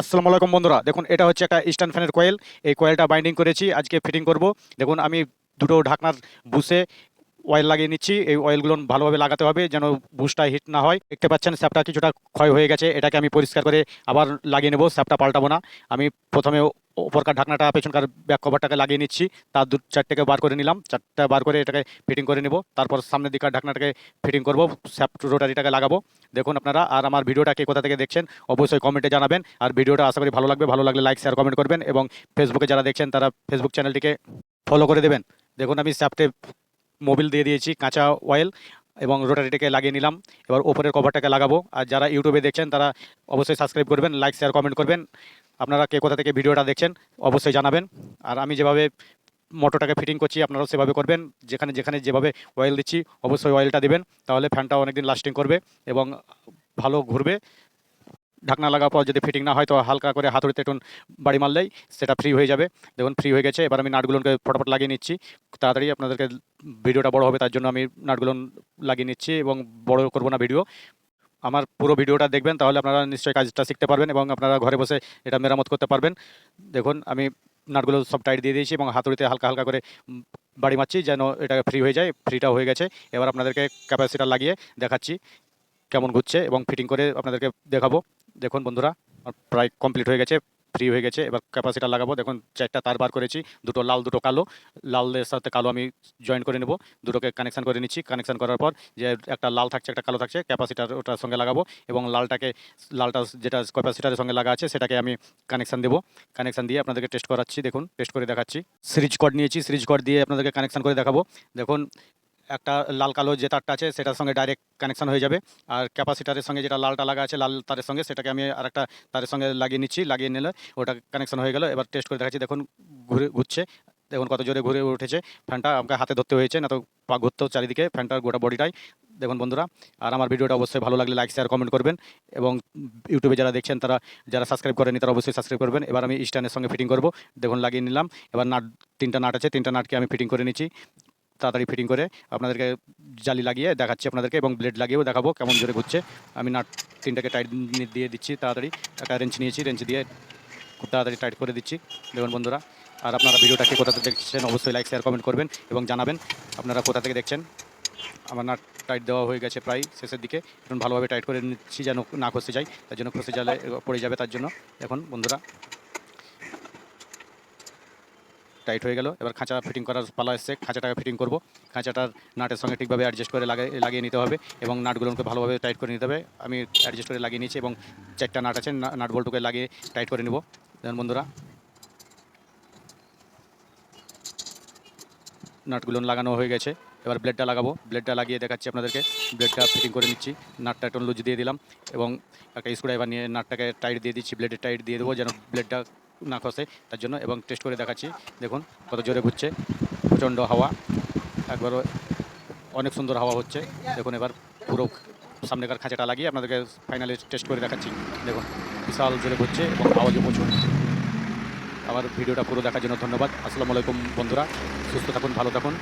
আসসালামু আলাইকুম বন্ধুরা। দেখুন, এটা হচ্ছে একটা স্ট্যান্ড ফ্যানের কয়েল এই কয়েলটা বাইন্ডিং করেছি, আজকে ফিটিং করব। দেখুন, আমি দুটো ঢাকনার বুসে অয়েল লাগিয়ে নিচ্ছি। এই অয়েলগুলো ভালোভাবে লাগাতে হবে যেন বুসটা হিট না হয়। দেখতে পাচ্ছেন স্যাপটা কিছুটা ক্ষয় হয়ে গেছে। এটাকে আমি পরিষ্কার করে আবার লাগিয়ে নেব স্যাপটা পাল্টাবো না। আমি প্রথমে ওপরকার ঢাকনাটা, পেছনকার ব্যাক কভারটাকে লাগিয়ে নিচ্ছি। তার দু চারটাকে বার করে নিলাম। চারটা বার করে এটাকে ফিটিং করে নেব। তারপর সামনের দিকের ঢাকনাটাকে ফিটিং করব স্যাপ রোটারিটাকে লাগাবো। দেখুন আপনারা, আর আমার ভিডিওটা কে কোথা থেকে দেখছেন, অবশ্যই কমেন্টে জানাবেন। আর ভিডিওটা আশা করি ভালো লাগবে। ভালো লাগলে লাইক শেয়ার কমেন্ট করবেন এবং ফেসবুকে যারা দেখছেন, তারা ফেসবুক চ্যানেলটিকে ফলো করে দেবেন। দেখুন আমি স্যাপটে মোবিল দিয়ে দিয়েছি কাঁচা অয়েল এবং রোটারিটাকে লাগিয়ে নিলাম। এবার ওপরের কভারটাকে লাগাবো। আর যারা ইউটিউবে দেখছেন, তারা অবশ্যই সাবস্ক্রাইব করবেন লাইক শেয়ার কমেন্ট করবেন। আপনারা কে কোথা থেকে ভিডিওটা দেখছেন, অবশ্যই জানাবেন। আর আমি যেভাবে মোটরটাকে ফিটিং করছি, আপনারাও সেভাবে করবেন। যেখানে যেখানে যেভাবে অয়েল দিচ্ছি, অবশ্যই অয়েলটা দিবেন। তাহলে ফ্যানটা অনেকদিন লাস্টিং করবে এবং ভালো ঘুরবে। ঢাকনা লাগার পর যদি ফিটিং না হয়, তো হালকা করে হাতুড়িতে একটু বাড়ি মারলেই সেটা ফ্রি হয়ে যাবে। দেখুন ফ্রি হয়ে গেছে। এবার আমি নাটগুলোকে ফটাফট লাগিয়ে নিচ্ছি। তাড়াতাড়ি আপনাদেরকে ভিডিওটা বড় হবে, তার জন্য আমি নাটগুলো লাগিয়ে নিচ্ছি এবং বড় করব না ভিডিও। আমার পুরো ভিডিওটা দেখবেন, তাহলে আপনারা নিশ্চয়ই কাজটা শিখতে পারবেন এবং আপনারা ঘরে বসে এটা মেরামত করতে পারবেন। দেখুন, আমি নাটগুলো সব টাইট দিয়ে দিয়েছি এবং হাতুড়িতে হালকা হালকা করে বাড়ি মারছি যেন এটা ফ্রি হয়ে যায়। ফ্রিটা হয়ে গেছে। এবার আপনাদেরকে ক্যাপাসিটার লাগিয়ে দেখাচ্ছি কেমন ঘুরছে এবং ফিটিং করে আপনাদেরকে দেখাবো। দেখুন বন্ধুরা, প্রায় কমপ্লিট হয়ে গেছে ফ্রি হয়ে গেছে। এবার ক্যাপাসিটার লাগাবো। দেখুন, চারটা তার বার করেছি, দুটো লাল, দুটো কালো। লালের সাথে কালো আমি জয়েন করে নেব। দুটোকে কানেকশন করে নিচ্ছি। কানেকশন করার পর যে একটা লাল থাকছে, একটা কালো থাকছে ক্যাপাসিটার ওটার সঙ্গে লাগাবো এবং লালটাকে, লালটা যেটা ক্যাপাসিটারের সঙ্গে লাগা আছে, সেটাকে আমি কানেকশন দেবো। কানেকশন দিয়ে আপনাদেরকে টেস্ট করাচ্ছি। দেখুন টেস্ট করে দেখাচ্ছি। সিরিজ কর্ড নিয়েছি। সিরিজ কর্ড দিয়ে আপনাদেরকে কানেকশন করে দেখাবো। দেখুন একটা লাল কালো যে তারটা আছে, সেটার সঙ্গে ডাইরেক্ট কানেকশন হয়ে যাবে। আর ক্যাপাসিটারের সঙ্গে যেটা লালটা লাগা আছে, লাল তারের সঙ্গে, সেটাকে আমি আরেকটা তারের সঙ্গে লাগিয়ে নিচ্ছি, লাগিয়ে নিলে ওটা কানেকশন হয়ে গেল। এবার টেস্ট করে দেখাচ্ছি, দেখুন ঘুরে ঘুরছে। দেখুন কত জোরে ঘুরে উঠেছে। ফ্যানটা আমাকে হাতে ধরতে হয়েছে, না তো পা ঘুরতেও চারিদিকে, ফ্যানটার গোটা বডিটাই দেখুন বন্ধুরা, আর আমার ভিডিওটা অবশ্যই ভালো লাগলে লাইক শেয়ার কমেন্ট করবেন। এবং ইউটিউবে যারা দেখছেন, তারা যারা সাবস্ক্রাইব করেনি তারা অবশ্যই সাবস্ক্রাইব করবেন। এবার আমি স্ট্যান্ডের সঙ্গে ফিটিং করব। দেখুন, লাগিয়ে নিলাম। এবার নাট, তিনটা নাট আছে, তিনটা নাটকে আমি ফিটিং করে নিচ্ছি। তাড়াতাড়ি ফিটিং করে আপনাদেরকে জালি লাগিয়ে দেখাচ্ছি আপনাদেরকে এবং ব্লেড লাগিয়েও দেখাবো কেমন জোরে ঘুরছে। আমি নাট তিনটাকে টাইট দিয়ে দিচ্ছি তাড়াতাড়ি। একটা রেঞ্চ নিয়েছি রেঞ্চ দিয়ে খুব তাড়াতাড়ি টাইট করে দিচ্ছি। দেখুন বন্ধুরা, আর আপনারা ভিডিওটাকে কোথা থেকে দেখছেন অবশ্যই লাইক শেয়ার কমেন্ট করবেন এবং জানাবেন আপনারা কোথা থেকে দেখছেন। আমার নাট টাইট দেওয়া হয়ে গেছে প্রায় শেষের দিকে। এখন ভালোভাবে টাইট করে নিচ্ছি যেন না খসে যায়, তার জন্য খসে যালে পড়ে যাবে তার জন্য। এখন বন্ধুরা টাইট হয়ে গেল। এবার খাঁচা ফিটিং করার পালা এসছে। খাঁচাটাকে ফিটিং করব। খাঁচাটার নাটের সঙ্গে ঠিকভাবে অ্যাডজাস্ট করে লাগিয়ে লাগিয়ে নিতে হবে এবং নাটগুলোকে ভালোভাবে টাইট করে নিতে হবে। আমি অ্যাডজাস্ট করে লাগিয়ে নিয়েছি এবং চারটা নাট আছে। নাট বল্টুকে লাগিয়ে টাইট করে নেব। বন্ধুরা। নাটগুলো লাগানো হয়ে গেছে। এবার ব্লেডটা লাগাবো। ব্লেডটা লাগিয়ে দেখাচ্ছি আপনাদেরকে। ব্লেডটা ফিটিং করে নিচ্ছি। নাটটা একটু লুজ দিয়ে দিলাম এবং একটা স্ক্রুড্রাইভার নিয়ে নাটটাকে টাইট দিয়ে দিচ্ছি। ব্লেডের টাইট দিয়ে দেবো যেন ব্লেডটা না খসে, তার জন্য এবং টেস্ট করে দেখাচ্ছি। দেখুন, কত জোরে ঘুরছে। প্রচণ্ড হাওয়া। একবার অনেক সুন্দর হাওয়া হচ্ছে। দেখুন, এবার পুরো সামনেকার খাঁচাটা লাগিয়ে আপনাদেরকে ফাইনালে টেস্ট করে দেখাচ্ছি। দেখুন, বিশাল জোরে ঘুরছে এবং আওয়াজও প্রচুর। আমার ভিডিওটা পুরো দেখার জন্য ধন্যবাদ। আসসালামু আলাইকুম, বন্ধুরা। সুস্থ থাকুন, ভালো থাকুন।